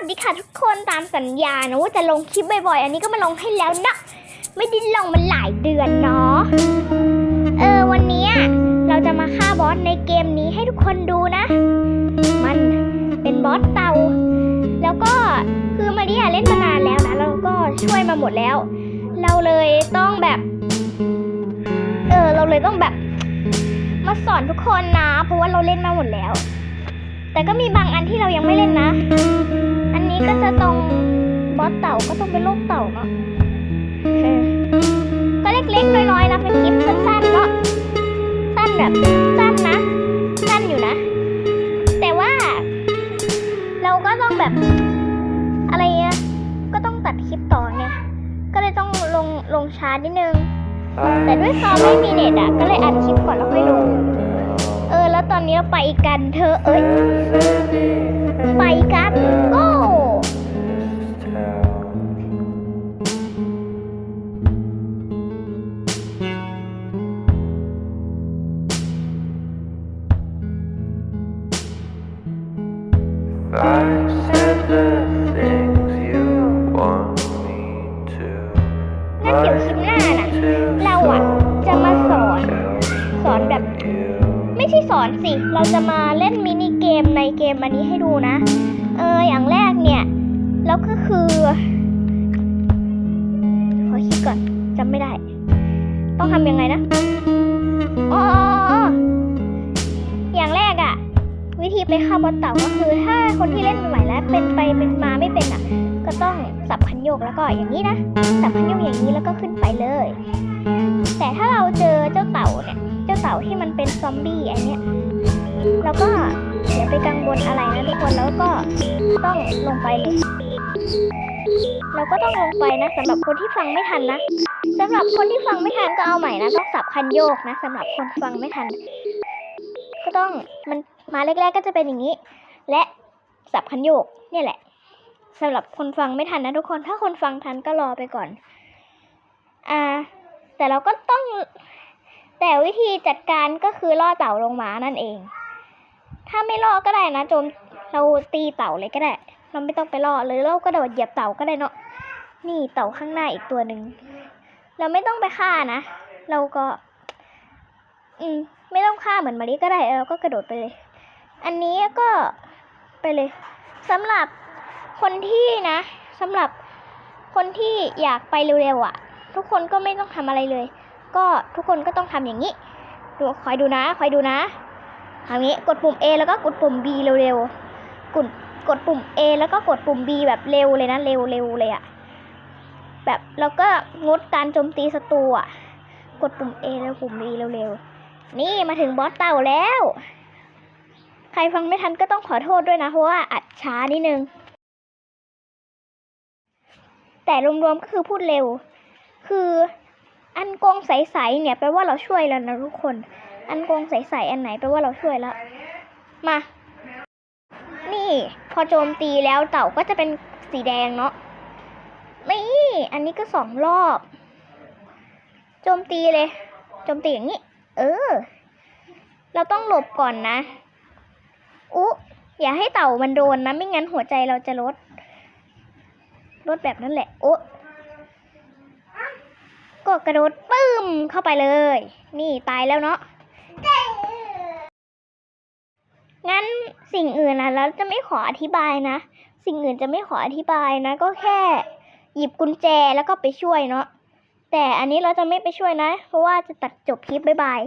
วัสดีค่ะทุกคนตามสัญญานะว่าจะลงคลิปบ่อยๆ อันนี้ก็มาลงให้แล้วนะ ไม่ได้ลงมาหลายเดือนเนาะ เออวันนี้เราจะมาฆ่าบอสในเกมนี้ให้ทุกคนดูนะ มันเป็นบอสเตาแล้วก็คือมาริยาเล่นมานานแล้วนะแล้วก็ช่วยมาหมดแล้ว เราเลยต้องแบบ เออเราเลยต้องแบบ มาสอนทุกคนนะ เพราะว่าเราเล่นมาหมดแล้วแต่ก็มีบางอันที่เรายังไม่เล่นนะ นี้ก็จะตรงบอสเต่าก็ต้องเป็นโรคเต่าเนาะก็เล็กๆน้อยๆนะเป็นคลิปสั้นๆเนาะสั้นแบบสั้นนะ สั้นอยู่นะ แต่ว่า เราก็ต้องแบบ อะไรเงี้ยก็ต้องตัดคลิปต่อไงก็เลยต้องลงลงช้านิดนึง แต่ด้วยซอมไม่มีเน็ตอะก็เลยอัดคลิปก่อนแล้วค่อยลงเออ แล้วตอนนี้เราไปกันเธอเอ้ย ไปกันโก้งั้นเดี๋ยวคลิปหน้านะเราอะจะมาสอน สอนแบบ ไม่ใช่สอนสิ เราจะมาเล่นมินิเกมในเกมอันนี้ให้ดูนะ เออ อย่างแรกเนี่ย แล้วก็คือ ขอคิดก่อนจำไม่ได้ ต้องทำยังไงนะ ธีไปฆ่าบอสเต่าก็คือถ้าคนที่เล่นใหม่แล้วเป็นไปเป็นมาไม่เป็นอะ ก็ต้องสับคันโยกแล้วก็อย่างนี้นะ สับคันโยกอย่างนี้แล้วก็ขึ้นไปเลย แต่ถ้าเราเจอเจ้าเต่าเนี่ย เจ้าเต่าที่มันเป็นซอมบี้ไอเนี้ยเราก็อย่าไปกังวลอะไรนะทุกคนแล้วก็ต้องลงไปเลยเราก็ต้องลงไปนะสำหรับคนที่ฟังไม่ทันนะสำหรับคนที่ฟังไม่ทันก็เอาใหม่นะต้องสับคันโยกนะสำหรับคนฟังไม่ทัน ก็ต้องมัน มาแรกๆก็จะเป็นอย่างนี้ และสับคันโยกเนี่ยแหละสำหรับคนฟังไม่ทันนะทุกคนถ้าคนฟังทันก็รอไปก่อน อ่า แต่เราก็ต้อง แต่วิธีจัดการก็คือล่อเต่าลงมานั่นเอง ถ้าไม่ล่อก็ได้นะโจมเราตีเต่าเลยก็ได้ เราไม่ต้องไปล่อเลยเราก็โดดเหยียบเต่าก็ได้เนาะนี่เต่าข้างหน้าอีกตัวหนึ่งเราไม่ต้องไปฆ่านะเราก็ อืม ไม่ต้องฆ่าเหมือนมาริก็ได้เราก็กระโดดไปเลย อันนี้ก็ไปเลยสำหรับคนที่นะสำหรับคนที่อยากไปเร็วๆอะ ทุกคนก็ไม่ต้องทำอะไรเลย ก็ทุกคนก็ต้องทำอย่างนี้ดูคอยดูนะคอยดูนะทำงี้กดปุ่ม A แล้วก็กดปุ่ม B เร็วๆกดกดปุ่ม A แล้วก็กดปุ่ม B แบบเร็วเลยนะเร็วเร็วเลยอะแบบแล้วก็งดการโจมตีศัตรูอะ กดปุ่ม A แล้วปุ่ม B เร็วๆนี่มาถึงบอสเต่าแล้ว ใครฟังไม่ทันก็ต้องขอโทษด้วยนะ เพราะว่าอัดช้านิดนึง แต่รวมๆก็คือพูดเร็ว คืออันกงใสๆเนี่ยแปลว่าเราช่วยแล้วนะทุกคน อันกงใสๆอันไหนแปลว่าเราช่วยแล้ว มา นี่พอโจมตีแล้วเต่าก็จะเป็นสีแดงเนาะนี่อันนี้ก็สองรอบ โจมตีเลย โจมตีอย่างนี้ เออ เราต้องหลบก่อนนะ อุ๊อย่าให้เต่ามันโดนนะ ไม่งั้นหัวใจเราจะลด ลดแบบนั้นแหละ โอ๊ก็กระโดดปึ้มเข้าไปเลย นี่ตายแล้วเนาะ งั้นสิ่งอื่นนะเราจะไม่ขออธิบายนะ สิ่งอื่นจะไม่ขออธิบายนะ ก็แค่ หยิบกุญแจแล้วก็ไปช่วยเนาะ แต่อันนี้เราจะไม่ไปช่วยนะ เพราะว่าจะตัดจบคลิปบ๊ายบาย